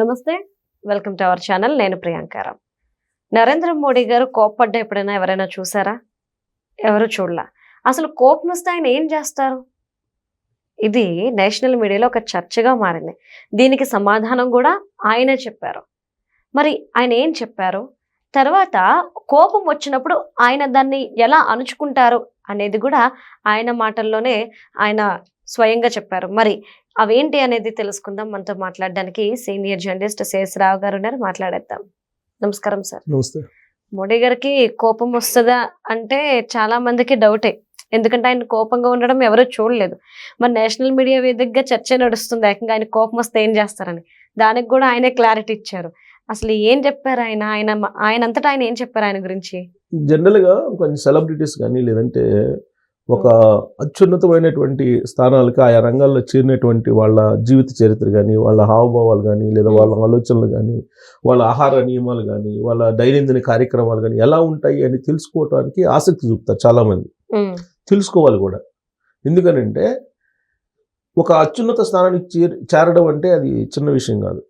నమస్తే. Welcome to our channel నేను ప్రియాంకారాం నరేంద్ర మోడీ గారు కోప్పడ్డ ఎప్పుడైనా ఎవరైనా చూసారా? ఎవరు చూడలా? అసలు కోపం వస్తే ఆయన ఏం చేస్తారు? ఇది నేషనల్ మీడియాలో ఒక చర్చగా మారింది. దీనికి సమాధానం కూడా ఆయనే చెప్పారు. మరి ఆయన ఏం చెప్పారు? తర్వాత కోపం వచ్చినప్పుడు ఆయన దాన్ని ఎలా అణుచుకుంటారు అనేది కూడా ఆయన మాటల్లోనే ఆయన స్వయంగా చెప్పారు. మరి అవేంటి అనేది తెలుసుకుందాం. మనతో మాట్లాడడానికి సీనియర్ జర్నలిస్ట్ శేషరావు గారు ఉన్నారు. మాట్లాడేద్దాం. నమస్కారం సార్. నమస్తే. మోడీ గారికి కోపం వస్తుందా అంటే చాలా మందికి డౌటే. ఎందుకంటే ఆయన కోపంగా ఉండడం ఎవరూ చూడలేదు. మరి నేషనల్ మీడియా వేదికగా చర్చ నడుస్తుంది. ఏకంగా ఆయన కోపం వస్తే ఏం చేస్తారని. దానికి కూడా ఆయనే క్లారిటీ ఇచ్చారు. అసలు ఏం చెప్పారు ఆయన? ఆయన ఆయన అంతటా ఆయన ఏం చెప్పారు ఆయన గురించి? జనరల్గా కొన్ని సెలబ్రిటీస్ కానీ లేదంటే ఒక అత్యున్నతమైనటువంటి స్థానాలకి ఆయా రంగాల్లో చేరినటువంటి వాళ్ళ జీవిత చరిత్ర కానీ వాళ్ళ హావభావాలు కానీ లేదా వాళ్ళ ఆలోచనలు కానీ వాళ్ళ ఆహార నియమాలు కానీ వాళ్ళ దైనందిన కార్యక్రమాలు కానీ ఎలా ఉంటాయి అని తెలుసుకోవడానికి ఆసక్తి చూపుతారు చాలామంది. ఉమ్, తెలుసుకోవాలి కూడా. ఎందుకనంటే ఒక అత్యున్నత స్థానానికి చేర చేరడం అంటే అది చిన్న విషయం కాదు.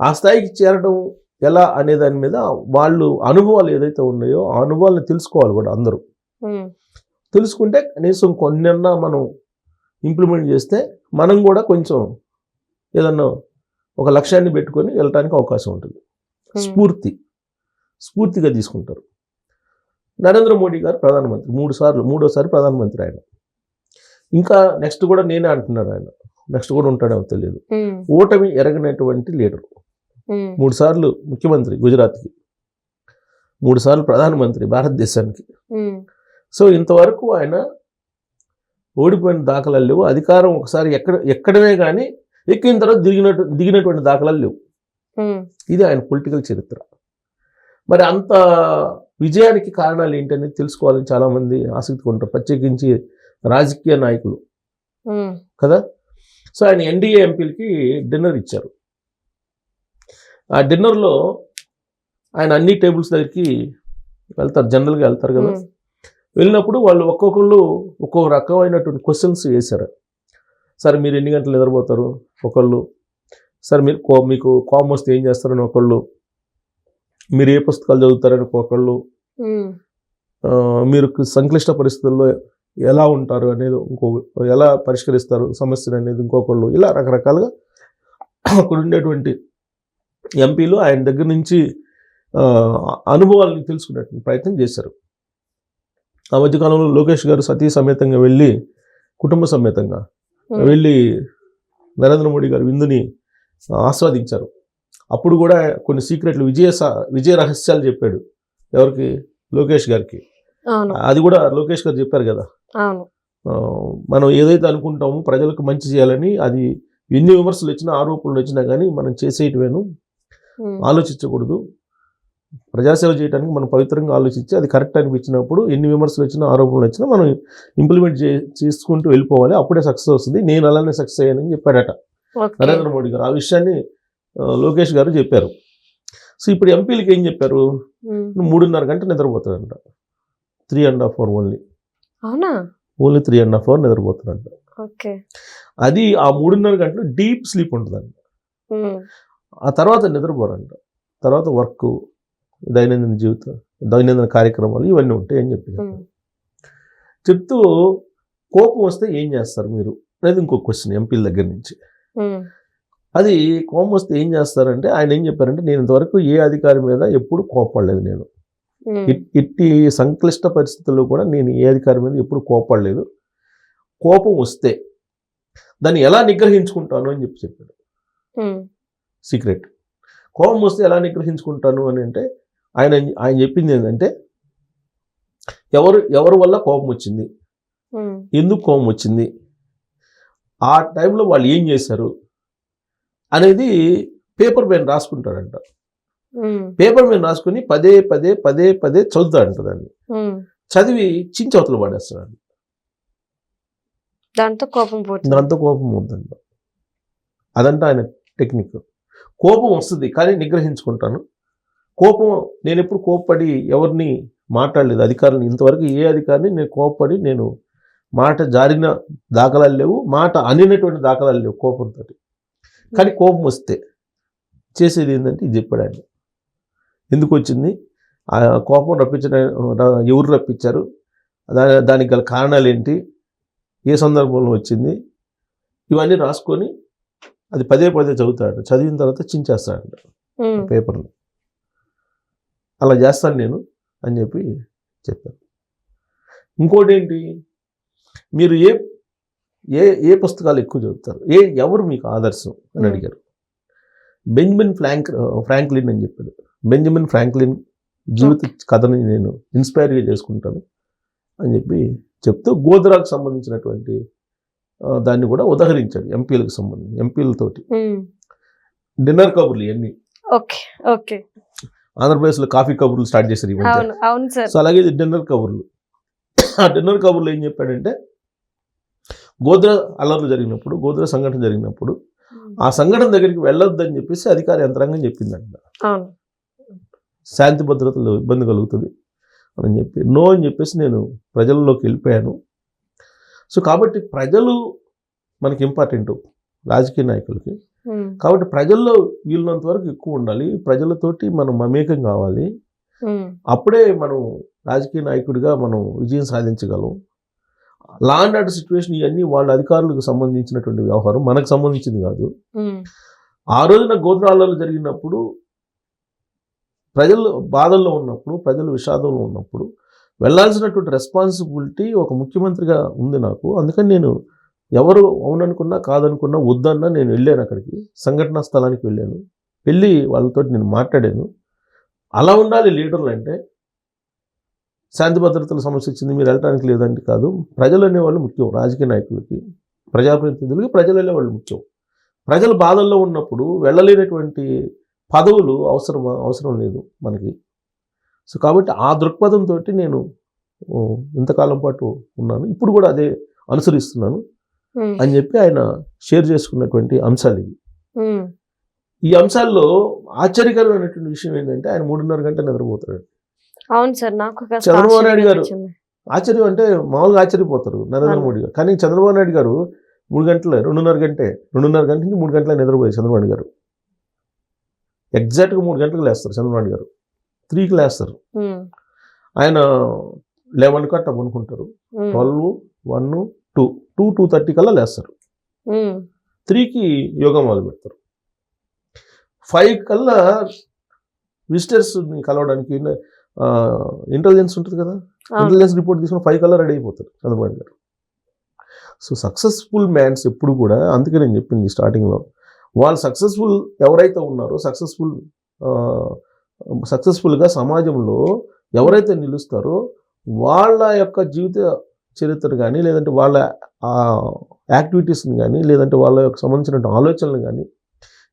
ఆ స్థాయికి చేరడం ఎలా అనే దాని మీద వాళ్ళు అనుభవాలు ఏదైతే ఉన్నాయో ఆ అనుభవాలను తెలుసుకోవాలి కూడా అందరూ. ఉమ్, తెలుసుకుంటే కనీసం కొన్నన్నా మనం ఇంప్లిమెంట్ చేస్తే మనం కూడా కొంచెం ఏదన్నా ఒక లక్ష్యాన్ని పెట్టుకొని వెళ్ళటానికి అవకాశం ఉంటుంది. ఉమ్, స్ఫూర్తి. స్ఫూర్తిగా తీసుకుంటారు. నరేంద్ర మోడీ గారు ప్రధానమంత్రి. మూడు సార్లు మూడోసారి ప్రధానమంత్రి ఆయన. ఇంకా నెక్స్ట్ కూడా నేనే అంటున్నాను ఆయన. నెక్స్ట్ కూడా ఉంటాడేమో తెలియదు. ఉమ్, ఓటమి ఎరగనటువంటి లీడర్. ఉమ్, మూడు సార్లు ముఖ్యమంత్రి గుజరాత్కి. మూడు సార్లు ప్రధానమంత్రి భారతదేశానికి. సో ఇంతవరకు ఆయన ఓడిపోయిన దాఖలాలు లేవు. అధికారం ఒకసారి ఎక్కడ ఎక్కడమే కానీ ఎక్కిన తర్వాత దిగినట్టు దిగినటువంటి దాఖలాలు లేవు. ఇది ఆయన పొలిటికల్ చరిత్ర. మరి అంత విజయానికి కారణాలు ఏంటనేది తెలుసుకోవాలని చాలామంది ఆసక్తి ఉంటారు. ప్రత్యేకించి రాజకీయ నాయకులు. కదా? సో ఆయన ఎన్డీఏ ఎంపీలకి డిన్నర్ ఇచ్చారు. ఆ డిన్నర్లో ఆయన అన్ని టేబుల్స్ దగ్గరికి వెళ్తారు. జనరల్గా వెళ్తారు కదా? వెళ్ళినప్పుడు వాళ్ళు ఒక్కొక్కళ్ళు ఒక్కొక్క రకమైనటువంటి క్వశ్చన్స్ వేశారు సార్ మీరు ఎన్ని గంటలు నిద్రపోతారు? ఒకళ్ళు. సార్ మీరు కో మీకు కోపం వస్తే ఏం చేస్తారని? ఒకళ్ళు. మీరు ఏ పుస్తకాలు చదువుతారని? ఒకళ్ళు. మీరు సంక్లిష్ట పరిస్థితుల్లో ఎలా ఉంటారు? అనేది ఇంకో ఎలా పరిష్కరిస్తారు సమస్యలు అనేది ఇంకొకళ్ళు. ఇలా రకరకాలుగా అక్కడ ఉండేటువంటి ఎంపీలు ఆయన దగ్గర నుంచి అనుభవాలను తెలుసుకునేటువంటి ప్రయత్నం చేశారు. ఆ మధ్యకాలంలో లోకేష్ గారు సతీ సమేతంగా వెళ్ళి కుటుంబ సమేతంగా వెళ్ళి నరేంద్ర మోడీ గారు విందుని ఆస్వాదించారు. అప్పుడు కూడా కొన్ని సీక్రెట్లు విజయ విజయ రహస్యాలు చెప్పాడు ఎవరికి? లోకేష్ గారికి. అది కూడా లోకేష్ గారు చెప్పారు కదా. మనం ఏదైతే అనుకుంటామో ప్రజలకు మంచి చేయాలని అది ఎన్ని విమర్శలు వచ్చినా ఆరోపణలు వచ్చినా కానీ మనం చేసేటివేను ఆలోచించకూడదు. ప్రజాసేవ చేయడానికి మనం పవిత్రంగా ఆలోచించి అది కరెక్ట్ అనిపించినప్పుడు ఎన్ని విమర్శలు వచ్చినా ఆరోపణలు వచ్చినా మనం ఇంప్లిమెంట్ చే చేసుకుంటూ వెళ్ళిపోవాలి. అప్పుడే సక్సెస్ వస్తుంది. నేను అలానే సక్సెస్ అయ్యానని చెప్పాడట. నరేంద్ర మోడీ గారు ఆ విషయాన్ని లోకేష్ గారు చెప్పారు. సో ఇప్పుడు ఎంపీలకి ఏం చెప్పారు? మూడున్నర గంట నిద్రపోతాడంట three and half hour only. అవునా? Only three and half hour నిద్రపోతాడంట okay. అది ఆ మూడున్నర గంటలు డీప్ స్లీప్ ఉంటుందంట. ఆ తర్వాత నిద్రపోరంట. తర్వాత వర్క్ దైనందిన జీవితం దైనందిన కార్యక్రమాలు ఇవన్నీ ఉంటాయి అని చెప్పి చెప్తూ కోపం వస్తే ఏం చేస్తారు మీరు? అనేది ఇంకో క్వశ్చన్ ఎంపీల దగ్గర నుంచి. అది కోపం వస్తే ఏం చేస్తారంటే ఆయన ఏం చెప్పారంటే నేను ఇంతవరకు ఏ అధికారి మీద ఎప్పుడు కోపడలేదు నేను. ఇట్టి సంక్లిష్ట పరిస్థితుల్లో కూడా నేను ఏ అధికారి మీద ఎప్పుడు కోపడలేదు. కోపం వస్తే దాన్ని ఎలా నిగ్రహించుకుంటాను అని చెప్పి చెప్పాడు. సీక్రెట్. కోపం వస్తే ఎలా నిగ్రహించుకుంటాను అని అంటే ఆయన ఆయన చెప్పింది ఏంటంటే ఎవరు ఎవరి వల్ల కోపం వచ్చింది? ఎందుకు కోపం వచ్చింది? ఆ టైంలో వాళ్ళు ఏం చేశారు? అనేది పేపర్ పైన రాసుకుంటాడంట పేపర్ మీద రాసుకుని పదే పదే పదే పదే చదువుతాడంట దాన్ని. చదివి చించవతలు పడేస్తాడు దాంతో కోపం పోతుంది. దాంతో కోపం ఉందంట అదంట ఆయన టెక్నిక్. కోపం వస్తుంది కానీ నిగ్రహించుకుంటాను. కోపం నేను ఎప్పుడు కోప్పడి ఎవరిని మాట్లాడలేదు. అధికారులను ఇంతవరకు ఏ అధికారిని నేను కోప్పడి నేను మాట జారిన దాఖలాలు లేవు మాట అనినటువంటి దాఖలాలు లేవు కోపంతో కానీ కోపం వస్తే చేసేది ఏంటంటే ఇది చెప్పాడు ఆయన ఎందుకు వచ్చింది? ఆ కోపం రప్పించడం ర- ఎవరు రప్పించారు? దా దానికి గల కారణాలు ఏంటి? ఏ సందర్భంలో వచ్చింది? ఇవన్నీ రాసుకొని అది పదే పదే చదువుతాడు. చదివిన తర్వాత చించేస్తాడు ఉమ్, పేపర్లు. అలా చేస్తాను నేను అని చెప్పి చెప్పాను ఇంకోటి ఏంటి మీరు ఏ ఏ ఏ పుస్తకాలు ఎక్కువ చదువుతారు? ఏ ఎవరు మీకు ఆదర్శం అని. అడిగారు. బెంజమిన్ ఫ్రాంక్ ఫ్రాంక్లిన్ అని చెప్పాడు. బెంజమిన్ ఫ్రాంక్లిన్ జీవిత కథని నేను ఇన్స్పైర్గా చేసుకుంటాను అని చెప్పి చెప్తూ గోధరాకు సంబంధించినటువంటి దాన్ని కూడా ఉదహరించాడు ఎంపీలకు సంబంధించి ఎంపీలతోటి. డిన్నర్ కబుర్లు ఇవన్నీ ఓకే ఓకే. ఆంధ్రప్రదేశ్లో కాఫీ కబుర్లు స్టార్ట్ చేశారు ఈ సో అలాగే ఇది డిన్నర్ కబుర్లు. ఆ డిన్నర్ కబుర్లు ఏం చెప్పాడంటే గోద్ర అల్లర్లు జరిగినప్పుడు గోద్ర సంఘటన జరిగినప్పుడు ఆ సంఘటన దగ్గరికి వెళ్ళొద్దని చెప్పేసి అధికార యంత్రాంగం చెప్పిందంట. శాంతి భద్రతలు ఇబ్బంది కలుగుతుంది అని చెప్పి నో అని చెప్పేసి నేను ప్రజల్లోకి వెళ్ళిపోయాను. సో కాబట్టి ప్రజలు మనకి ఇంపార్టెంట్ రాజకీయ నాయకులకి. కాబట్టి ప్రజల్లో వీళ్ళంత వరకు ఎక్కువ ఉండాలి. ప్రజలతోటి మనం మమేకం కావాలి. అప్పుడే మనం రాజకీయ నాయకుడిగా మనం విజయం సాధించగలం. లా అండ్ ఆర్డర్ సిచ్యువేషన్ ఇవన్నీ వాళ్ళ అధికారులకు సంబంధించినటువంటి వ్యవహారం. మనకు సంబంధించింది కాదు. ఆ రోజున గోత్రాలలో జరిగినప్పుడు ప్రజలు బాధల్లో ఉన్నప్పుడు ప్రజలు విషాదంలో ఉన్నప్పుడు వెళ్ళాల్సినటువంటి రెస్పాన్సిబిలిటీ ఒక ముఖ్యమంత్రిగా ఉంది నాకు. అందుకని నేను ఎవరు అవుననుకున్నా కాదనుకున్నా వద్దన్నా నేను వెళ్ళాను అక్కడికి సంఘటనా స్థలానికి వెళ్ళాను. వెళ్ళి వాళ్ళతో నేను మాట్లాడాను. అలా ఉండాలి లీడర్లు అంటే. శాంతి భద్రతల సమస్య వచ్చింది మీరు వెళ్ళడానికి లేదంటే కాదు. ప్రజలు అనేవాళ్ళు ముఖ్యం రాజకీయ నాయకులకి ప్రజాప్రతినిధులకి ప్రజలు అనేవాళ్ళు ముఖ్యం. ప్రజలు బాధల్లో ఉన్నప్పుడు వెళ్ళలేనటువంటి పదవులు అవసరం అవసరం లేదు మనకి. సో కాబట్టి ఆ దృక్పథంతో నేను ఇంతకాలం పాటు ఉన్నాను. ఇప్పుడు కూడా అదే అనుసరిస్తున్నాను. అని చెప్పి ఆయన షేర్ చేసుకున్నటువంటి అంశాలు ఇవి. ఈ అంశాల్లో ఆశ్చర్యకరమైనటువంటి విషయం ఏంటంటే ఆయన మూడున్నర గంట నిద్రపోతాడు. అవును సార్ నాకు చంద్రబాబు నాయుడు గారు. ఆశ్చర్యం అంటే మామూలుగా ఆశ్చర్యపోతారు నరేంద్ర. మోడీ గారు. కానీ చంద్రబాబు నాయుడు గారు మూడు గంటలే రెండున్నర గంటే రెండున్నర గంట నుంచి మూడు గంటల నిద్రపోయారు చంద్రబాబు గారు. ఎగ్జాక్ట్గా మూడు గంటలకు లేస్తారు చంద్రబాబు గారు. త్రీకి లేస్తారు. ఆయన లెవెన్ కట్ట ఉమ్, twelve one two. Two two thirty కల్లా లేస్తారు. త్రీకి యోగా మొదలు పెడతారు. ఫైవ్ కల్లా విజిటర్స్ని కలవడానికి ఇంటెలిజెన్స్ ఉంటుంది కదా. ఇంటెలిజెన్స్ రిపోర్ట్ తీసుకుని ఫైవ్ కల్లా రెడీ అయిపోతారు చంద్రబాబు గారు. సో సక్సెస్ఫుల్ మ్యాన్స్ ఎప్పుడు కూడా అందుకే నేను చెప్పింది స్టార్టింగ్లో వాళ్ళు సక్సెస్ఫుల్ ఎవరైతే ఉన్నారో సక్సెస్ఫుల్ సక్సెస్ఫుల్గా సమాజంలో ఎవరైతే నిలుస్తారో వాళ్ళ యొక్క జీవిత చరిత్ర కానీ లేదంటే వాళ్ళ యాక్టివిటీస్ని కానీ లేదంటే వాళ్ళ యొక్క సంబంధించిన ఆలోచనలు కానీ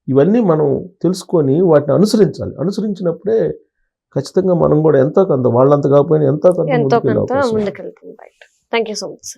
ఇవన్నీ మనం తెలుసుకొని వాటిని అనుసరించాలి. అనుసరించినప్పుడే ఖచ్చితంగా మనం కూడా ఎంతో కొంత వాళ్ళంత కాకపోయినా ఎంతో కొంత థ్యాంక్ యూ సో మచ్.